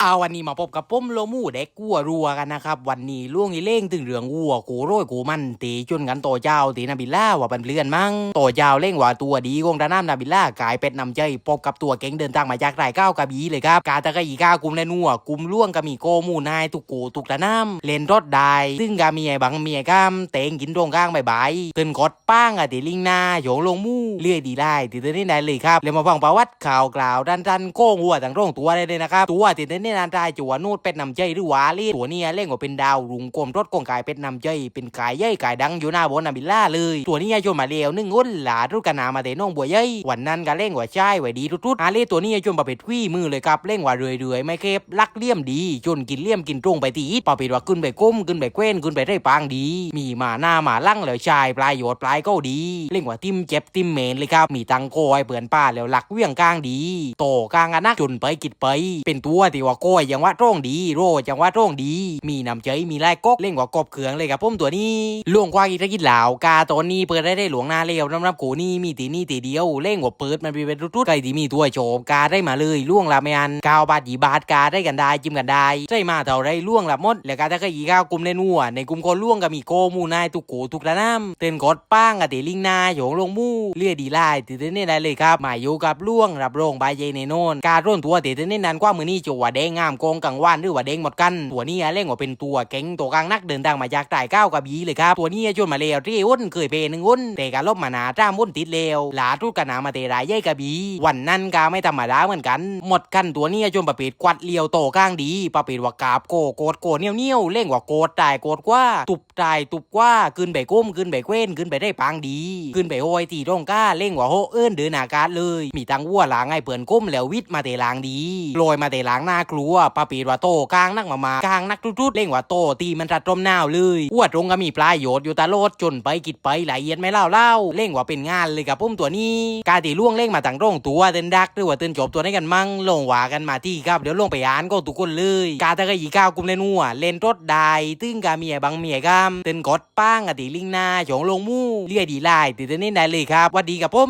เอาวันนี้มาพบกับป้มโลมูเด็กกัวรัวกันนะครับ วันนี้ล่วงอีเล่งถึงเรื่องวัวกูโรยกูมันตีจนกันโตเจ้าตีนาบิลล่าว่าเป็นเพื่อนมั้งโตเจ้าเล่งว่าตัวดีกงตาน้ำนาบิลล่ากลายเป็ดนำใจพบกับตัวเก่งเดินทางมาจากไรก้าวกระบีเลยครับกาตะกะอีก้ากุมและนัวกุมล่วงกะมีโกมูนายตุกกูตุกตาน้ำเล่นรถได้ซึ่งกามีไอ้บังมีไอ้ก้ามเตงกินตรงข้างใบใบตื่นกดป้างอะตีลิงนาโยงลงมู่เลื่อยดีได้ตีเต้นนี่ได้เลยครับเลยมาฟังประวัติข่าวกล่าวดันดันๆโก้งวัวต่างโรงตัวได้เลยนะครับตัวตีเต้นนนานได้จัวนูดเป็ดนำใจหรือวาลีตัวเนี้เล่งว่าเป็นดาวรุงกลมรถกงกายเป็ดนำใจเป็นกายย่อยกายดังอยู่หน้าบนนาบิลล่าเลย ตัวนี้ชนมาเลียวนึ่งอ้นหลารุกนามาเตน้องบัวย่อยวันนั้นก็เล่งว่าใช่ไว้ดีทุดๆอาเล่ตัวนี้ชนประเภทขี้มือเลยครับเล่งว่าเรื่อยๆ ไม่เก็บลักเลี่ยมดีจนกินเลี่ยมกินตรงไปตีอีทประเภทว่าขึ้นไปก้มขึ้นไปเกว้นขึ้นไปได้ปางดี มีมาหน้ามาลั่งแล้วชายปลายโยดปลายก็ดี เล่งว่าทิมเจ็บทิมเมนเลยครับมีตังโกยเปื่อนป้าแล้วหลักเวี่ยงกลางดี โตกลางกันนักจนไปกิดไป เป็นตัวที่ว่าโกยยังว่าตรงดี โรจังว่าตรงดี มีน้ำใจมีลายกกเล่งว่ากบเขืองเลยครับผมตัวนี้ล่วงกว่ากตะกิดเหล่ากาตอนนี้เปิดได้ได้หลวงหน้าเลี้ยวน้ำรับกูนี่มีตีนี่ตีเดียวเล่งว่าเปิดมันเป็นรุดๆใครที่มีตัวโฉบกาได้มาเลยล่วงละไม่อันกาวบาทยีบาทกาได้กันได้จิ้มกันได้ใช่มาเท่าไรล่วงละหมดแล้วกาถ้าก็อีก้าวกลุ่มในนัวในกลุ่มคนล่วงก็มีโกมูนายตุกโกตุกระน้ำเต้นกอดป้างกับเตลิงนาโยงลงมู่เลียดีไล่ตีเต้นนี่ได้เลยครับหมายอยู่กับล่วงรับรองใบเยในโนนการร่นตัวเตเต้นนี่นั้นกว่ามือนี่จัวแดงงามโกงกังวานหรือว่าแดงหมดกัน ตัวนี้เล่งว่าเป็นตัวเก่งตัวกลางนักเดินทางมาจากใต้ก้าวกับยีเลยครับ ตัวนี้ชวนมาเลวที่อ้นเคยเพหนึ่งอ้นแต่การลบมานาจ้ามอ้นติดเลวหลาทุกกันนามาเตรายใหญ่กับบีวันนั้นกาไม่ธรรมดาเหมือนกัน หมดกันตัวนี้จนประเภทกวัดเลียวโตก้างดี ประเภทว่ากาบโกโกดโกเนี้ยวเนี้ยวเล่งว่าโกดตายโกดกว่าตุบตายตุบกว่าขึ้นไปก้มขึ้นไปเว้นขึ้นไปได้ปางดีขึ้นไปโอยตีร่องก้าเล่งว่าโฮเอิ้นเดินอากาศเลย มีตังวัวหลางไอ้เปื่อนก้มแล้ววิทมาเตลางดีลอยมาเตลางหน้ากลวประเภทว่าโตกลางนักมามากลางนักทุดๆเล่งว่าโตตีมันรัดตรมหนาวเลยอ้วตรงก็มีปลายโยดอยู่ตาโลดจนไปกิดไปหลเอียดไม่เล่าเล่าเล่งว่าเป็นงานเลยกับพุ่มตัวนี้กาตีล่วงเล่งมาต่างร่องตัวเต้นดักหรือว่าเต้นจบตัวนี้กันมั่งลงว่ากันมาที่ครับเดี๋ยวลงไปอ่านก็ทุกคนเลยกาตะกะยีก้าวกุมเล่นหัวเล่นรถได้ตึ้งกาเมียบังเมียกามเต้นกดป้างอะตีลิงนาฉงลงมู่เลียดีไล่ตีเต้นนี่ได้เลยครับวัดดีกับผม